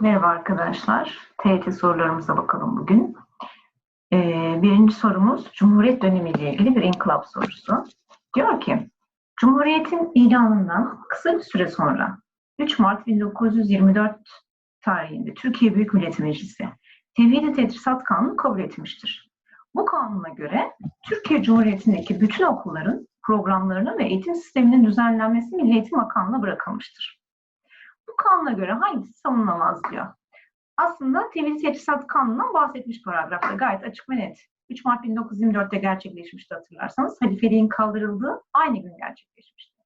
Merhaba arkadaşlar. TYT sorularımıza bakalım bugün. Ee, birinci sorumuz Cumhuriyet dönemiyle ilgili bir inkılap sorusu. Diyor ki, Cumhuriyet'in ilanından kısa bir süre sonra 3 Mart 1924 tarihinde Türkiye Büyük Millet Meclisi Tevhid-i Tedrisat Kanunu kabul etmiştir. Bu kanuna göre Türkiye Cumhuriyeti'ndeki bütün okulların programlarının ve eğitim sisteminin düzenlenmesi Milli Eğitim Bakanlığı'na bırakılmıştır. Kanuna göre hangisi savunulamaz diyor. Aslında Tevhid Teçhizat Kanunu'ndan bahsetmiş paragrafta gayet açık ve net. 3 Mart 1924'te gerçekleşmişti hatırlarsanız. Halifeliğin kaldırıldığı aynı gün gerçekleşmişti.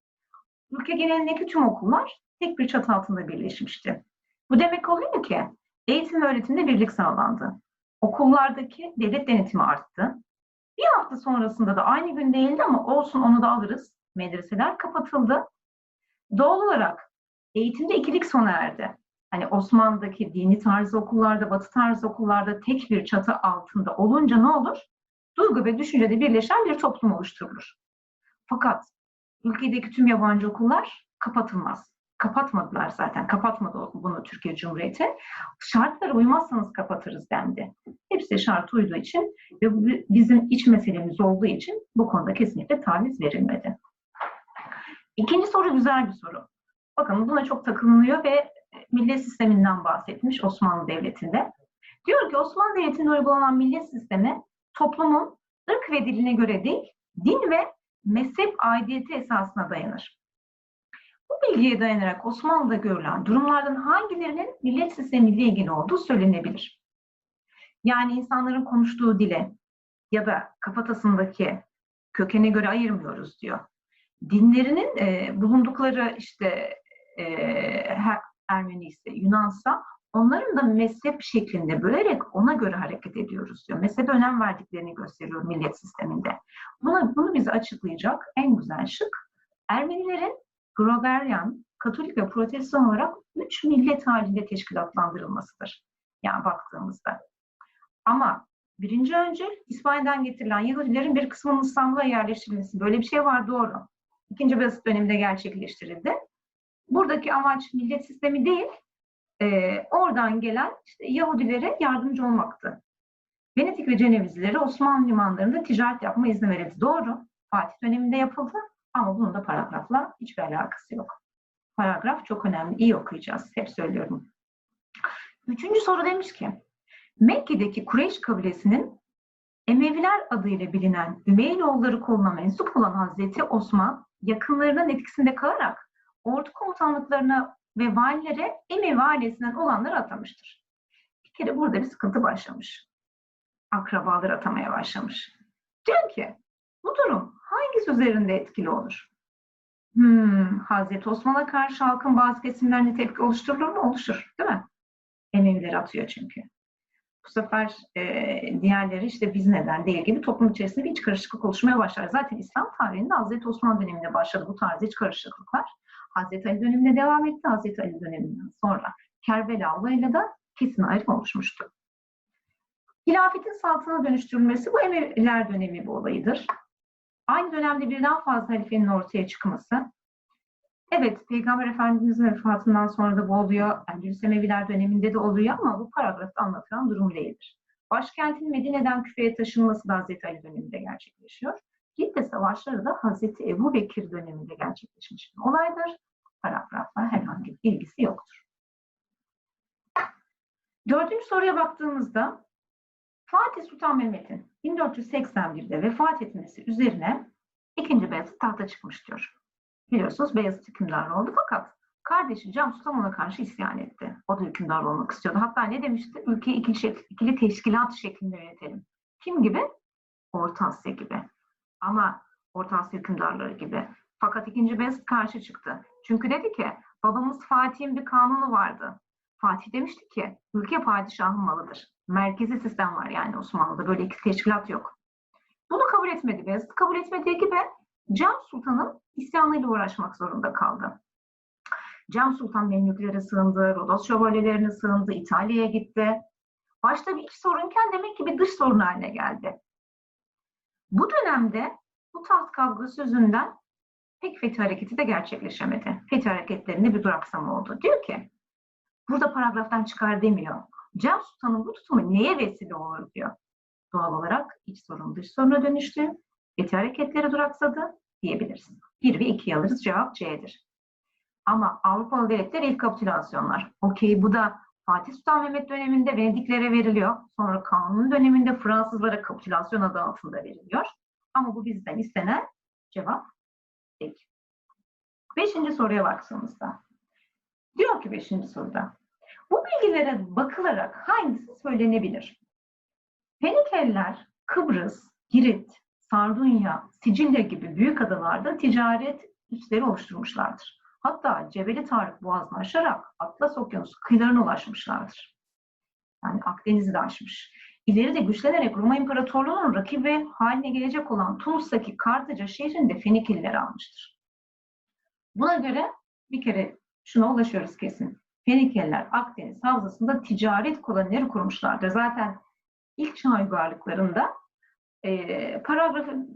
Ülke genelindeki tüm okullar tek bir çatı altında birleşmişti. Bu demek oluyor ki eğitim ve öğretimde birlik sağlandı. Okullardaki devlet denetimi arttı. Bir hafta sonrasında da aynı gün değildi ama olsun onu da alırız. Medreseler kapatıldı. Doğal olarak eğitimde ikilik sona erdi. Hani Osmanlı'daki dini tarzı okullarda, batı tarzı okullarda tek bir çatı altında olunca ne olur? Duygu ve düşüncede birleşen bir toplum oluşturulur. Fakat ülkedeki tüm yabancı okullar kapatılmaz. Kapatmadılar zaten. Kapatmadı bunu Türkiye Cumhuriyeti. Şartlara uymazsanız kapatırız dendi. Hepsi şart uyduğu için ve bizim iç meselemiz olduğu için bu konuda kesinlikle taviz verilmedi. İkinci soru güzel bir soru. Bakın buna çok takılınıyor ve millet sisteminden bahsetmiş Osmanlı Devleti'nde. Diyor ki Osmanlı Devleti'nde uygulanan millet sistemi toplumun ırk ve diline göre değil, din ve mezhep aidiyeti esasına dayanır. Bu bilgiye dayanarak Osmanlı'da görülen durumlardan hangilerinin millet sistemiyle ilgili olduğu söylenebilir. Yani insanların konuştuğu dile ya da kafatasındaki kökene göre ayırmıyoruz diyor. Dinlerinin e, bulundukları işte e, Ermeni ise Yunansa onların da mezhep şeklinde bölerek ona göre hareket ediyoruz diyor. Mezhebe önem verdiklerini gösteriyor millet sisteminde. Bunu, bunu bize açıklayacak en güzel şık Ermenilerin Gregorian, Katolik ve Protestan olarak üç millet halinde teşkilatlandırılmasıdır. Yani baktığımızda. Ama birinci önce İsmail'den getirilen Yahudilerin bir kısmının İstanbul'a yerleştirilmesi. Böyle bir şey var doğru. İkinci Beyazıt döneminde gerçekleştirildi. Buradaki amaç millet sistemi değil, e, oradan gelen işte Yahudilere yardımcı olmaktı. Venedik ve Cenevizlilere Osmanlı limanlarında ticaret yapma izni verildi. Doğru, Fatih döneminde yapıldı ama bunun da paragrafla hiçbir alakası yok. Paragraf çok önemli, iyi okuyacağız, hep söylüyorum. Üçüncü soru demiş ki, Mekke'deki Kureyş kabilesinin Emeviler adıyla bilinen Ümeyloğulları koluna mensup olan Hazreti Osman yakınlarının etkisinde kalarak ordu komutanlıklarına ve valilere Emevi ailesinden olanları atamıştır. Bir kere burada bir sıkıntı başlamış. Akrabalar atamaya başlamış. Diyor ki bu durum hangisi üzerinde etkili olur? Hmm, Hazreti Osman'a karşı halkın bazı kesimlerinde tepki oluşturulur mu? Oluşur, değil mi? Emevileri atıyor çünkü. Bu sefer e, diğerleri işte biz neden değil gibi toplum içerisinde bir iç karışıklık oluşmaya başlar. Zaten İslam tarihinde Hazreti Osman döneminde başladı bu tarz iç karışıklıklar. Hazreti Ali döneminde devam etti. Hazreti Ali döneminden sonra Kerbela olayıyla da kesin ayrım oluşmuştu. Hilafetin saltana dönüştürülmesi bu Emeviler dönemi bir olayıdır. Aynı dönemde birden fazla halifenin ortaya çıkması. Evet, Peygamber Efendimiz'in vefatından sonra da bu oluyor. Endülüs Emeviler döneminde de oluyor ama bu paragrafta anlatılan durum değildir. Başkentin Medine'den Küfe'ye taşınması da Hazreti Ali döneminde gerçekleşiyor. Cidde savaşları da Hazreti Ebu Bekir döneminde gerçekleşmiş bir olaydır. Paragrafla herhangi bir ilgisi yoktur. Dördüncü soruya baktığımızda Fatih Sultan Mehmet'in 1481'de vefat etmesi üzerine ikinci Beyazıt tahta çıkmış diyor. Biliyorsunuz Beyazıt hükümdar oldu fakat kardeşi Cem Sultan ona karşı isyan etti. O da hükümdar olmak istiyordu. Hatta ne demişti? Ülkeyi ikili, ikili teşkilat şeklinde yönetelim. Kim gibi? Orta Asya gibi. Ama Orta Asya hükümdarları gibi. Fakat ikinci Beyazıt karşı çıktı. Çünkü dedi ki babamız Fatih'in bir kanunu vardı. Fatih demişti ki ülke padişahın malıdır. Merkezi sistem var yani Osmanlı'da böyle iki teşkilat yok. Bunu kabul etmedi Beyazıt. Kabul etmediği gibi Cem Sultan'ın isyanıyla uğraşmak zorunda kaldı. Cem Sultan Memlüklere sığındı, Rodos şövalyelerine sığındı, İtalya'ya gitti. Başta bir iç sorunken demek ki bir dış sorun haline geldi. Bu dönemde bu taht kavgası yüzünden pek fethi hareketi de gerçekleşemedi. Fethi hareketlerinde bir duraksama oldu. Diyor ki, Burada paragraftan çıkar demiyor. Cem Sultan'ın bu tutumu neye vesile olur diyor. Doğal olarak iç sorun dış soruna dönüştü. Eti hareketleri duraksadı diyebiliriz. 1 ve 2'yi alırız. Cevap C'dir. Ama Avrupalı devletler ilk kapitülasyonlar. Okey bu da Fatih Sultan Mehmet döneminde Venediklere veriliyor. Sonra Kanuni döneminde Fransızlara kapitülasyon adı altında veriliyor. Ama bu bizden istenen cevap değil. Beşinci soruya baktığımızda. Diyor ki beşinci soruda. Bu bilgilere bakılarak hangisi söylenebilir? Fenikeliler Kıbrıs, Girit, Sardunya, Sicilya gibi büyük adalarda ticaret üsleri oluşturmuşlardır. Hatta Cebeli Tarık Boğazı'nı aşarak Atlas Okyanusu kıyılarına ulaşmışlardır. Yani Akdeniz'i de aşmış. İleri de güçlenerek Roma İmparatorluğu'nun rakibi haline gelecek olan Tunus'taki Kartaca şehrinde Fenikeliler almıştır. Buna göre bir kere şuna ulaşıyoruz kesin. Fenikeliler Akdeniz Havzası'nda ticaret kolonileri kurmuşlardır. Zaten ilk çağ uygarlıklarında e, paragrafı,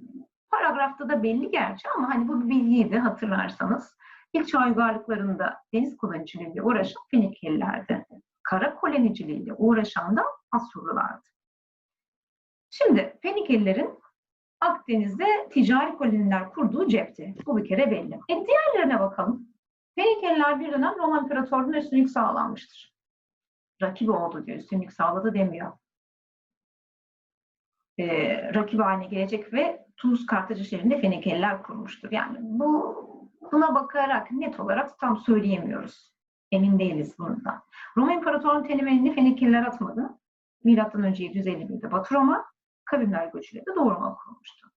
paragrafta da belli gerçi ama hani bu bir bilgiydi hatırlarsanız. İlk çağ uygarlıklarında deniz koloniciliğiyle uğraşan Fenikelilerdi. Kara koloniciliğiyle uğraşan da Asurlulardı. Şimdi Fenikelilerin Akdeniz'de ticari koloniler kurduğu cepti. Bu bir kere belli. E diğerlerine bakalım. Fenikeliler bir dönem Roma İmparatorluğu'na üstünlük sağlanmıştır. Rakibi oldu diyor, üstünlük sağladı demiyor. Ee, rakibi haline gelecek ve Tunus Kartaca şehrinde Fenikeliler kurmuştur. Yani bu buna bakarak net olarak tam söyleyemiyoruz. Emin değiliz bundan. Roma İmparatorluğu'nun temelini Fenikeliler atmadı. Milattan önce 751'de Batı Roma, kavimler göçüyle de Doğu Roma kurulmuştu.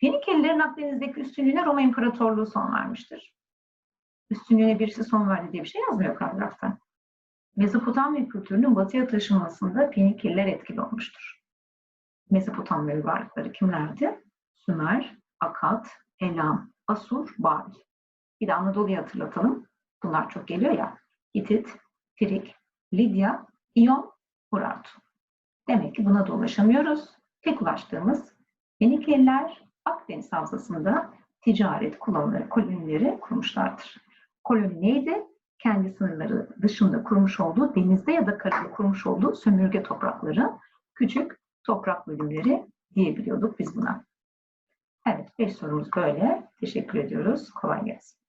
Fenikelilerin Akdeniz'deki üstünlüğüne Roma İmparatorluğu son vermiştir. Üstünlüğüne birisi son verdi diye bir şey yazmıyor paragrafta. Mezopotamya kültürünün batıya taşınmasında Fenikeliler etkili olmuştur. Mezopotamya uygarlıkları kimlerdi? Sümer, Akat, Elam, Asur, Babil. Bir de Anadolu'yu hatırlatalım. Bunlar çok geliyor ya. Hitit, Frig, Lidya, İyon, Urartu. Demek ki buna da ulaşamıyoruz. Tek ulaştığımız Fenikeliler Akdeniz Havzası'nda ticaret kolonileri, kolonileri kurmuşlardır. Koloni neydi? Kendi sınırları dışında kurmuş olduğu, denizde ya da karada kurmuş olduğu sömürge toprakları, küçük toprak bölümleri diyebiliyorduk biz buna. Evet, beş sorumuz böyle. Teşekkür ediyoruz. Kolay gelsin.